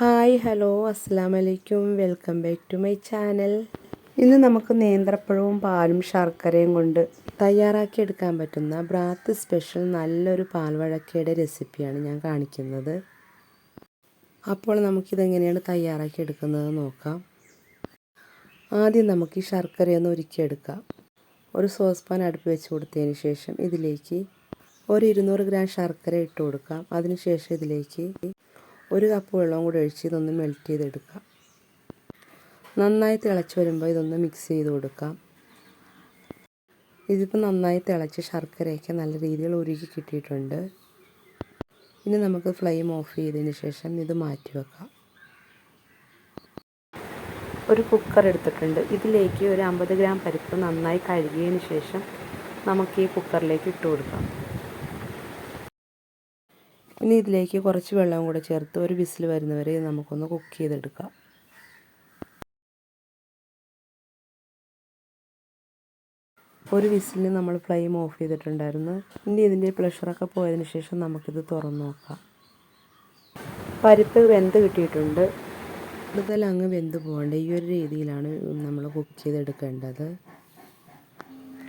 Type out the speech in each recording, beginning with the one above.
Hi hello അസ്സാം വലൈക്കും welcome back to my channel. ഇന്ന് നമുക്ക് നേന്ത്രപ്പഴവും പാലും ശർക്കരയും കൊണ്ട് തയ്യാറാക്കി എടുക്കാൻ പറ്റുന്ന ബ്രാത്ത് സ്പെഷ്യൽ നല്ലൊരു പാൽവഴക്കയുടെ റെസിപ്പിയാണ് ഞാൻ കാണിക്കുന്നത്. അപ്പോൾ നമുക്കിതെങ്ങനെയാണ് തയ്യാറാക്കി എടുക്കുന്നത് നോക്കാം. ആദ്യം നമുക്ക് ഈ ശർക്കരയൊന്ന് ഒരുക്കിയെടുക്കാം ഒരു സോസ് പാൻ അടുപ്പ് വെച്ച് കൊടുത്തതിന് ശേഷം ഇതിലേക്ക് ഒരു ഇരുന്നൂറ് ഗ്രാം ശർക്കര ഇട്ട് കൊടുക്കാം. അതിനുശേഷം ഇതിലേക്ക് ഒരു കപ്പ് വെള്ളവും കൂടി ഒഴിച്ച് ഇതൊന്ന് മെൽറ്റ് ചെയ്തെടുക്കാം നന്നായി തിളച്ച് വരുമ്പോൾ ഇതൊന്ന് മിക്സ് ചെയ്ത് കൊടുക്കാം. ഇതിപ്പോൾ നന്നായി തിളച്ച് ശർക്കരയൊക്കെ നല്ല രീതിയിൽ ഉരുകി കിട്ടിയിട്ടുണ്ട്. ഇനി നമുക്ക് ഫ്ലെയിം ഓഫ് ചെയ്തതിന് ശേഷം ഇത് മാറ്റി വെക്കാം. ഒരു കുക്കർ എടുത്തിട്ടുണ്ട്. ഇതിലേക്ക് ഒരു അമ്പത് ഗ്രാം പരിപ്പ് നന്നായി കഴുകിയതിന് ശേഷം നമുക്ക് ഈ കുക്കറിലേക്ക് ഇട്ട് കൊടുക്കാം. ഇനി ഇതിലേക്ക് കുറച്ച് വെള്ളം കൂടെ ചേർത്ത് ഒരു വിസിൽ വരുന്നവരെ നമുക്കൊന്ന് കുക്ക് ചെയ്തെടുക്കാം. ഒരു വിസിലിന് നമ്മൾ ഫ്ലെയിം ഓഫ് ചെയ്തിട്ടുണ്ടായിരുന്നു. ഇനി ഇതിന്റെ പ്ലഷറൊക്കെ പോയതിന് ശേഷം നമുക്കിത് തുറന്നു നോക്കാം. പരിപ്പ് വെന്ത് കിട്ടിയിട്ടുണ്ട്. കൂടുതൽ അങ്ങ് വെന്ത് പോകേണ്ട. ഈ ഒരു രീതിയിലാണ് നമ്മൾ കുക്ക് ചെയ്തെടുക്കേണ്ടത്.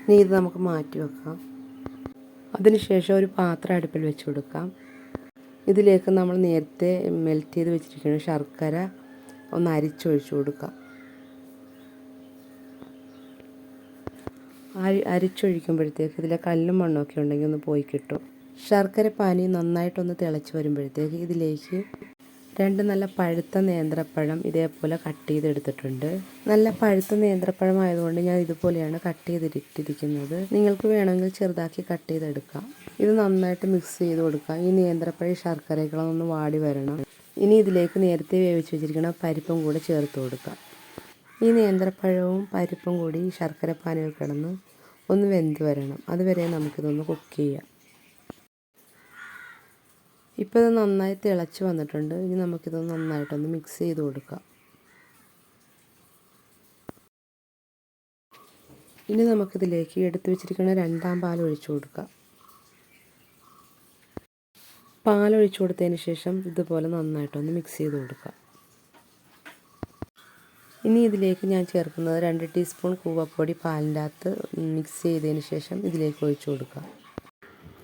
ഇനി ഇത് നമുക്ക് മാറ്റി വെക്കാം. അതിനുശേഷം ഒരു പാത്രം അടുപ്പിൽ വെച്ച് കൊടുക്കാം. ഇതിലേക്ക് നമ്മൾ നേരത്തെ മെൽറ്റ് ചെയ്ത് വെച്ചിരിക്കുന്ന ശർക്കര ഒന്ന് അരിച്ചൊഴിച്ചു കൊടുക്കാം. അരി അരിച്ചൊഴിക്കുമ്പോഴത്തേക്ക് ഇതിലെ കല്ലും മണ്ണൊക്കെ ഉണ്ടെങ്കിൽ ഒന്ന് പോയി കിട്ടും. ശർക്കര പാനി നന്നായിട്ടൊന്ന് തിളച്ച് വരുമ്പോഴത്തേക്ക് ഇതിലേക്ക് രണ്ട് നല്ല പഴുത്ത നേന്ത്രപ്പഴം ഇതേപോലെ കട്ട് ചെയ്തെടുത്തിട്ടുണ്ട്. നല്ല പഴുത്ത നേന്ത്രപ്പഴം ആയതുകൊണ്ട് ഞാൻ ഇതുപോലെയാണ് കട്ട് ചെയ്തിട്ടിരിക്കുന്നത്. നിങ്ങൾക്ക് വേണമെങ്കിൽ ചെറുതാക്കി കട്ട് ചെയ്തെടുക്കാം. ഇത് നന്നായിട്ട് മിക്സ് ചെയ്ത് കൊടുക്കാം. ഈ നേന്ത്രപ്പഴം ശർക്കരകളൊന്ന് വാടി വരണം. ഇനി ഇതിലേക്ക് നേരത്തെ വേവിച്ച് വെച്ചിരിക്കുന്ന പരിപ്പും കൂടെ ചേർത്ത് കൊടുക്കാം. ഈ നേന്ത്രപ്പഴവും പരിപ്പും കൂടി ശർക്കര പാനിൽ കിടന്ന് ഒന്ന് വെന്ത് വരണം. അതുവരെ നമുക്കിതൊന്ന് കുക്ക് ചെയ്യാം. ഇപ്പോൾ ഇത് നന്നായി തിളച്ച് വന്നിട്ടുണ്ട്. ഇനി നമുക്കിത് നന്നായിട്ടൊന്ന് മിക്സ് ചെയ്ത് കൊടുക്കാം. ഇനി നമുക്കിതിലേക്ക് എടുത്തു വെച്ചിരിക്കുന്ന രണ്ടാം പാൽ ഒഴിച്ചു കൊടുക്കാം. പാൽ ഒഴിച്ചു കൊടുത്തതിന് ശേഷം ഇതുപോലെ നന്നായിട്ടൊന്ന് മിക്സ് ചെയ്ത് കൊടുക്കാം. ഇനി ഇതിലേക്ക് ഞാൻ ചേർക്കുന്നത് രണ്ട് ടീസ്പൂൺ കൂവപ്പൊടി പാലിന്റെ അകത്ത് മിക്സ് ചെയ്തതിന് ശേഷം ഇതിലേക്ക് ഒഴിച്ചു കൊടുക്കാം.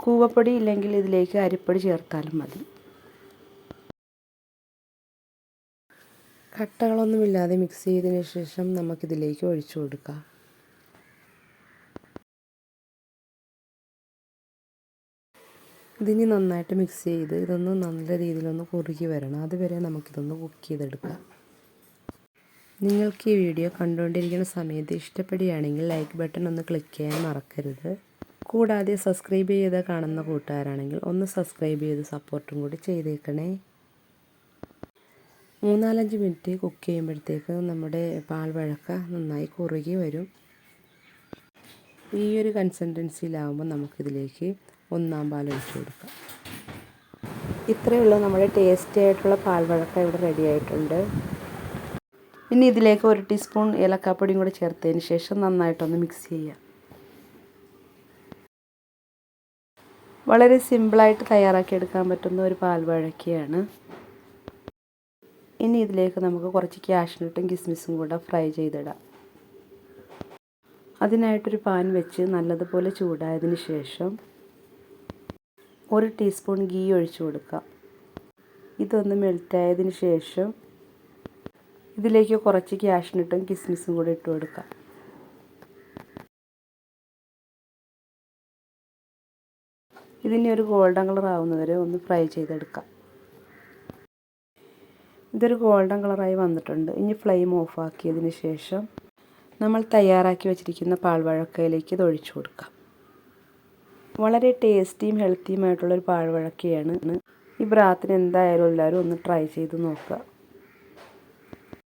കൂവപ്പൊടി ഇല്ലെങ്കിൽ ഇതിലേക്ക് അരിപ്പൊടി ചേർത്താലും മതി. കട്ടകളൊന്നുമില്ലാതെ മിക്സ് ചെയ്തതിന് ശേഷം നമുക്കിതിലേക്ക് ഒഴിച്ചു കൊടുക്കാം. ഇതിനി നന്നായിട്ട് മിക്സ് ചെയ്ത് ഇതൊന്ന് നല്ല രീതിയിലൊന്ന് കുറുകി വരണം. അതുവരെ നമുക്കിതൊന്ന് കുക്ക് ചെയ്തെടുക്കാം. നിങ്ങൾക്ക് ഈ വീഡിയോ കണ്ടുകൊണ്ടിരിക്കുന്ന സമയത്ത് ഇഷ്ടപ്പെടുകയാണെങ്കിൽ ലൈക്ക് ബട്ടൺ ഒന്ന് ക്ലിക്ക് ചെയ്യാൻ മറക്കരുത്. കൂടാതെ സബ്സ്ക്രൈബ് ചെയ്ത് കാണുന്ന കൂട്ടുകാരാണെങ്കിൽ ഒന്ന് സബ്സ്ക്രൈബ് ചെയ്ത് സപ്പോർട്ടും കൂടി ചെയ്തേക്കണേ. മൂന്നാലഞ്ച് മിനിറ്റ് കുക്ക് ചെയ്യുമ്പോഴത്തേക്ക് നമ്മുടെ പാൽ വഴക്ക നന്നായി കുറുകി വരും. ഈ ഒരു കൺസിസ്റ്റൻസിയിലാവുമ്പോൾ നമുക്കിതിലേക്ക് ഒന്നാം പാൽ ഒഴിച്ച് കൊടുക്കാം. ഇത്രയുള്ള നമ്മുടെ ടേസ്റ്റി ആയിട്ടുള്ള പാൽ വഴക്ക ഇവിടെ റെഡി ആയിട്ടുണ്ട്. ഇനി ഇതിലേക്ക് ഒരു ടീസ്പൂൺ ഏലക്കാപ്പൊടിയും കൂടി ചേർത്തതിന് ശേഷം നന്നായിട്ടൊന്ന് മിക്സ് ചെയ്യാം വളരെ സിമ്പിളായിട്ട് തയ്യാറാക്കിയെടുക്കാൻ പറ്റുന്ന ഒരു പാൽവാഴക്കയാണ് ഇനി ഇതിലേക്ക് നമുക്ക് കുറച്ച് ക്യാഷ്നട്ടും കിസ്മിസും കൂടെ ഫ്രൈ ചെയ്തിടാം. അതിനായിട്ടൊരു പാൻ വെച്ച് നല്ലതുപോലെ ചൂടായതിന് ശേഷം ഒരു ടീസ്പൂൺ ഗീ ഒഴിച്ചു കൊടുക്കാം. ഇതൊന്ന് മെൽറ്റായതിന് ശേഷം ഇതിലേക്ക് കുറച്ച് ക്യാഷ്നട്ടും കിസ്മിസും കൂടെ ഇട്ട് കൊടുക്കാം. ഇതിനെ ഒരു ഗോൾഡൻ കളർ ആവുന്നവരെ ഒന്ന് ഫ്രൈ ചെയ്തെടുക്കാം. ഇതൊരു ഗോൾഡൻ കളറായി വന്നിട്ടുണ്ട്. ഇനി ഫ്ലെയിം ഓഫാക്കിയതിന് ശേഷം നമ്മൾ തയ്യാറാക്കി വെച്ചിരിക്കുന്ന പാൽവഴക്കയിലേക്ക് ഇത് ഒഴിച്ചു കൊടുക്കാം. വളരെ ടേസ്റ്റിയും ഹെൽത്തിയുമായിട്ടുള്ളൊരു പാൽവഴക്കയാണ്. ഈ ബ്രാത്തിന് എന്തായാലും എല്ലാവരും ഒന്ന് ട്രൈ ചെയ്ത് നോക്കുക.